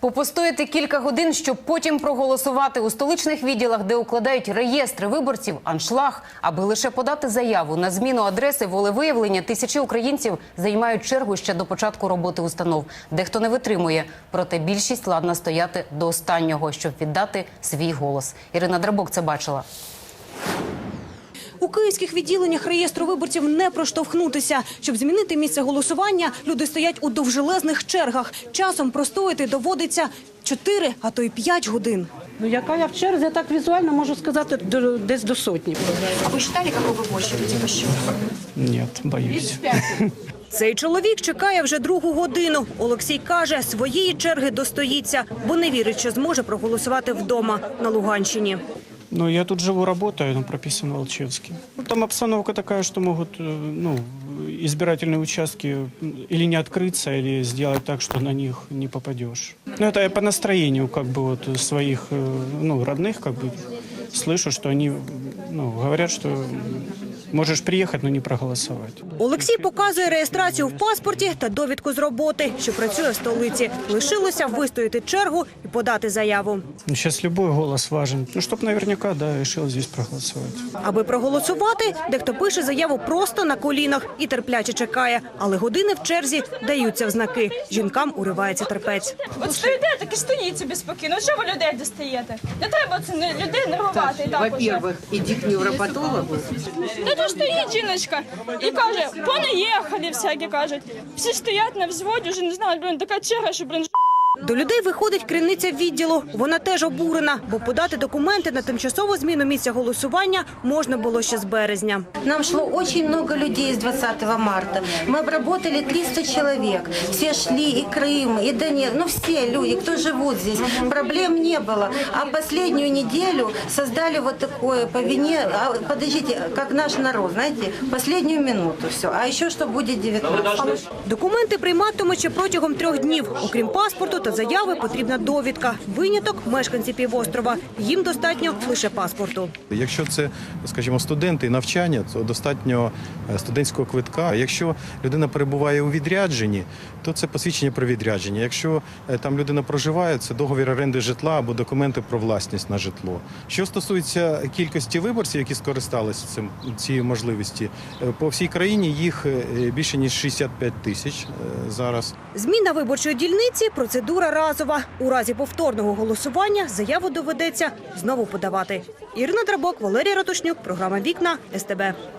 Попостояти кілька годин, щоб потім проголосувати у столичних відділах, де укладають реєстри виборців, аншлаг, аби лише подати заяву на зміну адреси волевиявлення. Тисячі українців займають чергу ще до початку роботи установ. Дехто не витримує, проте більшість ладна стояти до останнього, щоб віддати свій голос. Ірина Драбок це бачила. У київських відділеннях реєстру виборців не проштовхнутися. Щоб змінити місце голосування, люди стоять у довжелезних чергах. Часом простояти доводиться 4, а то й 5 годин. Ну, яка я в черзі, я так візуально можу сказати, до, десь до сотні. А вы больше будете по счету? Нет, боюсь. Цей чоловік чекає вже другу годину. Олексій каже, своєї черги достоїться, бо не вірить, що зможе проголосувати вдома на Луганщині. Ну, я тут живу, работаю, ну, прописан в Волчевске. Ну, там обстановка такая, что могут, э, ну, избирательные участки м, или не открыться, или сделать так, что на них не попадешь. Ну, это я по настроению, как бы, вот, своих, э, ну, родных, как бы, слышу, что они, ну, говорят, что можешь приехать, но не проголосовать. Олексій показує реєстрацію в паспорті та довідку з роботи, що працює в столиці. Лишилося вистояти чергу і подати заяву. Ну, сейчас любой голос важен. Ну, чтоб наверняка, да, решил здесь проголосовать. Аби проголосувати, дехто пише заяву просто на колінах і терпляче чекає. Але години в черзі даються в знаки. Жінкам уривається терпець. От стоїте, так і стоїть собі спокійно. Що ви людей достаєте? Не треба це не- людей нервувати Во-первых, иди к невропатологу. Та то стоїть жіночка і каже, понаїхали всякі кажуть. Всі стоять на взводі, вже не знаю, блін, така черга, що, блін, До людей виходить керівниця відділу. Вона теж обурена, бо подати документи на тимчасову зміну місця голосування можна було ще з березня. Нам шло очень много людей с 20 марта. Мы обработали 300 человек. Все шли, и Крым, и Донецк. Ну, все люди, кто живут здесь. Проблем не было. А последнюю неделю создали вот такое по вине, а, подождите, как наш народ, знаете, последнюю минуту все. А еще что будет 19 Документи прийматимуть ще протягом трьох днів. Окрім паспорту та заяви, потрібна довідка. Виняток – мешканці півострова. Їм достатньо лише паспорту. Якщо це, скажімо, студенти і навчання, то достатньо е, студентського квитка. Якщо людина перебуває у відрядженні, то це посвідчення про відрядження. Якщо е, там людина проживає, це договір оренди житла або документи про власність на житло. Що стосується кількості виборців, які скористалися цим цією можливості, е, по всій країні їх більше ніж 65 тисяч зараз. Зміна виборчої дільниці – процедура разова. У разі повторного голосування заяву доведеться знову подавати. Ірина Драбок, Валерій Ратушнюк, програма «Вікна», СТБ.